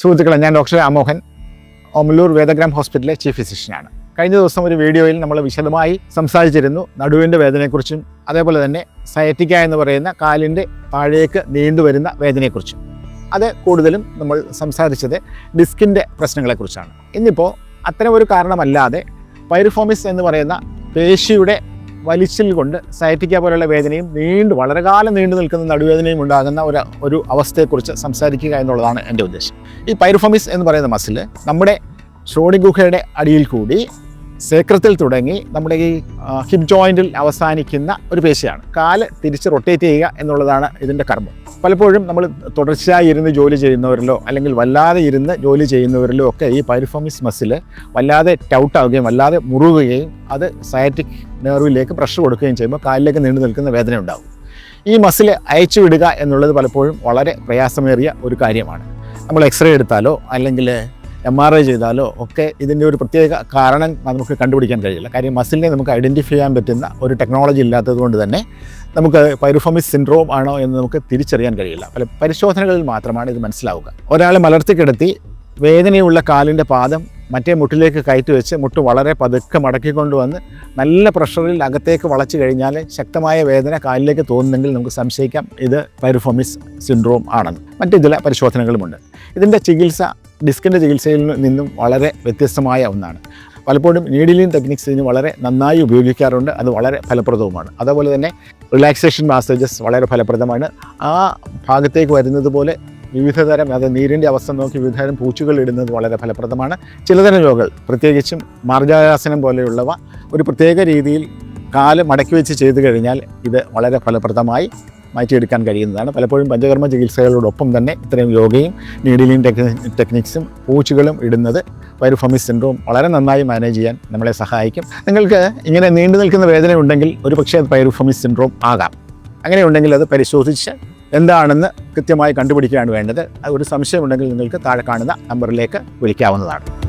സുഹൃത്തുക്കളെ ഞാൻ ഡോക്ടർ രാമോഹൻ ഒമലൂർ വേദഗ്രാം ഹോസ്പിറ്റലിലെ ചീഫ് ഫിസിഷ്യനാണ്. കഴിഞ്ഞ ദിവസം ഒരു വീഡിയോയിൽ നമ്മൾ വിശദമായി സംസാരിച്ചിരുന്നു നടുവിന്റെ വേദനയെക്കുറിച്ചും അതേപോലെ തന്നെ സയറ്റിക്ക എന്ന് പറയുന്ന കാലിന്റെ താഴേക്ക് നീണ്ടു വരുന്ന വേദനയെക്കുറിച്ചും. അത് കൂടുതലും നമ്മൾ സംസാരിച്ചത് ഡിസ്കിന്റെ പ്രശ്നങ്ങളെക്കുറിച്ചാണ്. ഇന്നിപ്പോൾ അത്തരം ഒരു കാരണമല്ലാതെ പൈറിഫോമിസ് എന്ന് പറയുന്ന പേശിയുടെ വലിച്ചിൽ കൊണ്ട് സയറ്റിക്ക പോലുള്ള വേദനയും നീണ്ടു വളരെ കാലം നീണ്ടു നിൽക്കുന്ന നടുവേദനയും ഉണ്ടാകുന്ന ഒരു ഒരു അവസ്ഥയെക്കുറിച്ച് സംസാരിക്കുക എന്നുള്ളതാണ് എന്റെ ഉദ്ദേശം. ഈ പൈറുഫമിസ് എന്ന് പറയുന്ന മസിൽ നമ്മുടെ ശ്രോണി ഗുഹയുടെ അടിയിൽ കൂടി സേക്രത്തിൽ തുടങ്ങി നമ്മുടെ ഈ ഹിപ് ജോയിന്റിൽ അവസാനിക്കുന്ന ഒരു പേശിയാണ്. കാൽ തിരിച്ച് റൊട്ടേറ്റ് ചെയ്യുക എന്നുള്ളതാണ് ഇതിന്റെ കർമ്മം. പലപ്പോഴും നമ്മൾ തുടർച്ചയായി ഇരുന്ന് ജോലി ചെയ്യുന്നവരിലോ അല്ലെങ്കിൽ വല്ലാതെ ഇരുന്ന് ജോലി ചെയ്യുന്നവരിലോ ഒക്കെ ഈ പൈരിഫോമിസ് മസിൽ വല്ലാതെ ടൗട്ടാവുകയും വല്ലാതെ മുറുകുകയും അത് സയറ്റിക് നെർവിലേക്ക് പ്രഷർ കൊടുക്കുകയും ചെയ്യുമ്പോൾ കാലിലേക്ക് നീണ്ടു നിൽക്കുന്ന വേദന ഉണ്ടാകും ഈ മസിൽ അയച്ചു വിടുക എന്നുള്ളത് പലപ്പോഴും വളരെ പ്രയാസമേറിയ ഒരു കാര്യമാണ്. നമ്മൾ എക്സ്റേ എടുത്താലോ അല്ലെങ്കിൽ എം ആർ ഐ ചെയ്താലോ ഒക്കെ ഇതിന്റെ ഒരു പ്രത്യേക കാരണം നമുക്ക് കണ്ടുപിടിക്കാൻ കഴിയില്ല. കാര്യം മസിലിനെ നമുക്ക് ഐഡന്റിഫൈ ചെയ്യാൻ പറ്റുന്ന ഒരു ടെക്നോളജി ഇല്ലാത്തത് കൊണ്ട് തന്നെ നമുക്ക് പൈറുഫോമിസ് സിൻഡ്രോം ആണോ എന്ന് നമുക്ക് തിരിച്ചറിയാൻ കഴിയില്ല. പല പരിശോധനകളിൽ മാത്രമാണ് ഇത് മനസ്സിലാവുക. ഒരാളെ മലർത്തി കിടത്തി വേദനയുള്ള കാലിന്റെ പാദം മറ്റേ മുട്ടിലേക്ക് കയറ്റി വെച്ച് മുട്ട് വളരെ പതുക്കെ മടക്കിക്കൊണ്ടുവന്ന് നല്ല പ്രഷറിൽ അകത്തേക്ക് വളച്ചു കഴിഞ്ഞാൽ ശക്തമായ വേദന കാലിലേക്ക് തോന്നുന്നെങ്കിൽ നമുക്ക് സംശയിക്കാം. ഇത് പൈറുഫോമിസ് സിൻഡ്രോം ആണെന്ന്. മറ്റു ചില പരിശോധനകളുമുണ്ട്. ഇതിന്റെ ചികിത്സ ഡിസ്കിന്റെ ചികിത്സയിൽ നിന്നും വളരെ വ്യത്യസ്തമായ ഒന്നാണ്. പലപ്പോഴും നീഡിലിൻ ടെക്നിക്സ് ഇതിന് വളരെ നന്നായി ഉപയോഗിക്കാറുണ്ട്. അത് വളരെ ഫലപ്രദവുമാണ്. അതുപോലെ തന്നെ റിലാക്സേഷൻ മാസേജസ് വളരെ ഫലപ്രദമാണ്. ആ ഭാഗത്തേക്ക് വരുന്നത് പോലെ വിവിധതരം അതായത് നീരിന്റെ അവസ്ഥ നോക്കി വിവിധതരം പൂച്ചുകൾ ഇടുന്നത് വളരെ ഫലപ്രദമാണ്. ചിലതരം രോഗങ്ങൾ പ്രത്യേകിച്ചും മാർജാസനം പോലെയുള്ളവ ഒരു പ്രത്യേക രീതിയിൽ കാൽ മടക്കി വെച്ച് ചെയ്തു കഴിഞ്ഞാൽ ഇത് വളരെ ഫലപ്രദമായി മാറ്റിയെടുക്കാൻ കഴിയുന്നതാണ്. പലപ്പോഴും പഞ്ചകർമ്മ ചികിത്സകളോടൊപ്പം തന്നെ ഇത്തരം യോഗയും നീഡിലിംഗ് ടെക്നി ടെക്നിക്സും പൂച്ചുകളും ഇടുന്നത് വൈറുഫമി സിൻഡ്രോം വളരെ നന്നായി മാനേജ് ചെയ്യാൻ നമ്മളെ സഹായിക്കും. നിങ്ങൾക്ക് ഇങ്ങനെ നീണ്ടു നിൽക്കുന്ന വേദന ഉണ്ടെങ്കിൽ ഒരു പക്ഷേ അത് പൈറുഫമി സിൻഡ്രോം ആകാം. അങ്ങനെയുണ്ടെങ്കിൽ അത് പരിശോധിച്ച് എന്താണെന്ന് കൃത്യമായി കണ്ടുപിടിക്കുകയാണ് വേണ്ടത്. ഒരു സംശയമുണ്ടെങ്കിൽ നിങ്ങൾക്ക് താഴെ കാണുന്ന നമ്പറിലേക്ക് വിളിക്കാവുന്നതാണ്.